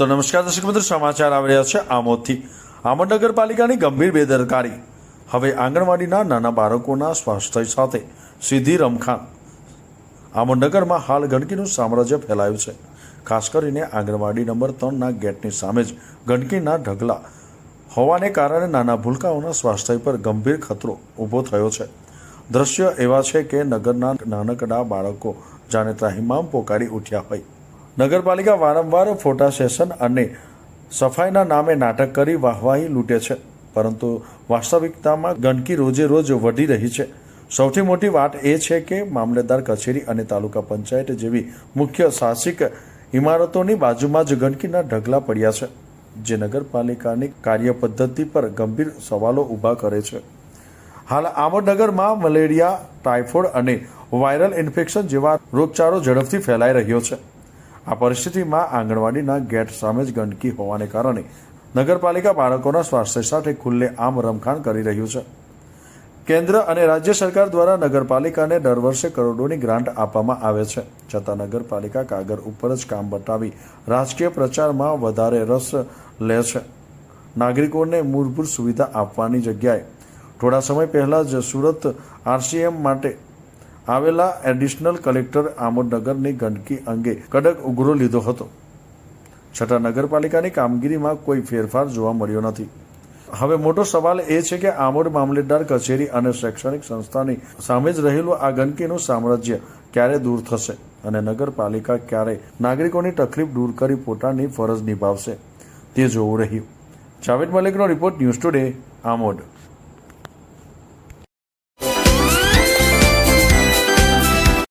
તો નમસ્કાર દર્શક મિત્રો, સમાચાર આવી રહ્યા છે આમોદથી. આમોદ નગરપાલિકાની ગંભીર બેદરકારી. હવે આંગણવાડીના નાના બાળકોના સ્વાસ્થ્ય સાથે સીધી રમખાણ. આમોદ નગરમાં હાલ ગંદકીનું સામ્રાજ્ય ફેલાયું છે. ખાસ કરીને આંગણવાડી નંબર ત્રણના ગેટની સામે જ ગંદકીના ઢગલા હોવાને કારણે નાના ભૂલકાઓના સ્વાસ્થ્ય પર ગંભીર ખતરો ઊભો થયો છે. દ્રશ્ય એવા છે કે નગરના નાનકડા બાળકો જાણે ત્રાહિમામ પોકારી ઉઠ્યા હોય. નગરપાલિકા વારંવાર ફોટા સેશન અને સફાઈના નામે નાટક કરી વાહવાહી લૂંટે છે. પરંતુ વાસ્તવિકતામાં ગંદકી રોજે રોજ વધી રહી છે. સૌથી મોટી વાત એ છે કે મામલેદાર કચેરી અને તાલુકા પંચાયત જેવી મુખ્ય શાસિક ઇમારતોની બાજુમાં જ ગંદકીના ઢગલા પડ્યા છે, જે નગરપાલિકાની કાર્ય પદ્ધતિ પર ગંભીર સવાલો ઊભા કરે છે. હાલ આમોદનગરમાં મલેરિયા, ટાઇફોઇડ અને વાયરલ ઇન્ફેક્શન જેવા રોગચાળો ઝડપથી ફેલાઈ રહ્યો છે. આ પરિસ્થિતિમાં આંગણવાડીના ગેટ સામે જ ગંદકી હોવાને કારણે નગરપાલિકા બાળકોના સ્વાસ્થ્ય સાથે ખુલ્લે આમ રમખાણ કરી રહ્યું છે. કેન્દ્ર અને રાજ્ય સરકાર દ્વારા નગરપાલિકાને દર વર્ષે કરોડોની ગ્રાન્ટ આપવામાં આવે છે. છતાં નગરપાલિકા કાગળ ઉપર જ કામ બતાવી રાજકીય પ્રચારમાં વધારે રસ લે છે. નાગરિકોને મૂળભૂત સુવિધા આપવાની જગ્યાએ થોડા સમય પહેલાં જ સુરત આરસીએમ માટે આવેલા એડિશનલ કલેક્ટર આમોદનગરની ગંદકી અંગે કડક ઉઘરો લીધો હતો. છતાં નગરપાલિકાની કામગીરીમાં કોઈ ફેરફાર જોવા મળ્યો નથી. હવે મોટો સવાલ એ છે કે આમોદ મામલેદાર કચેરી અને શૈક્ષણિક સંસ્થાની સામે જ રહેલું આ ગંદકીનું સામ્રાજ્ય ક્યારે દૂર થશે અને નગરપાલિકા ક્યારે નાગરિકોની તકલીફ દૂર કરી પોતાની ફરજ નિભાવશે તે જોવું રહ્યું. જાવેદ મલિકનો રિપોર્ટ ન્યૂઝ ટુડે, આમોદ.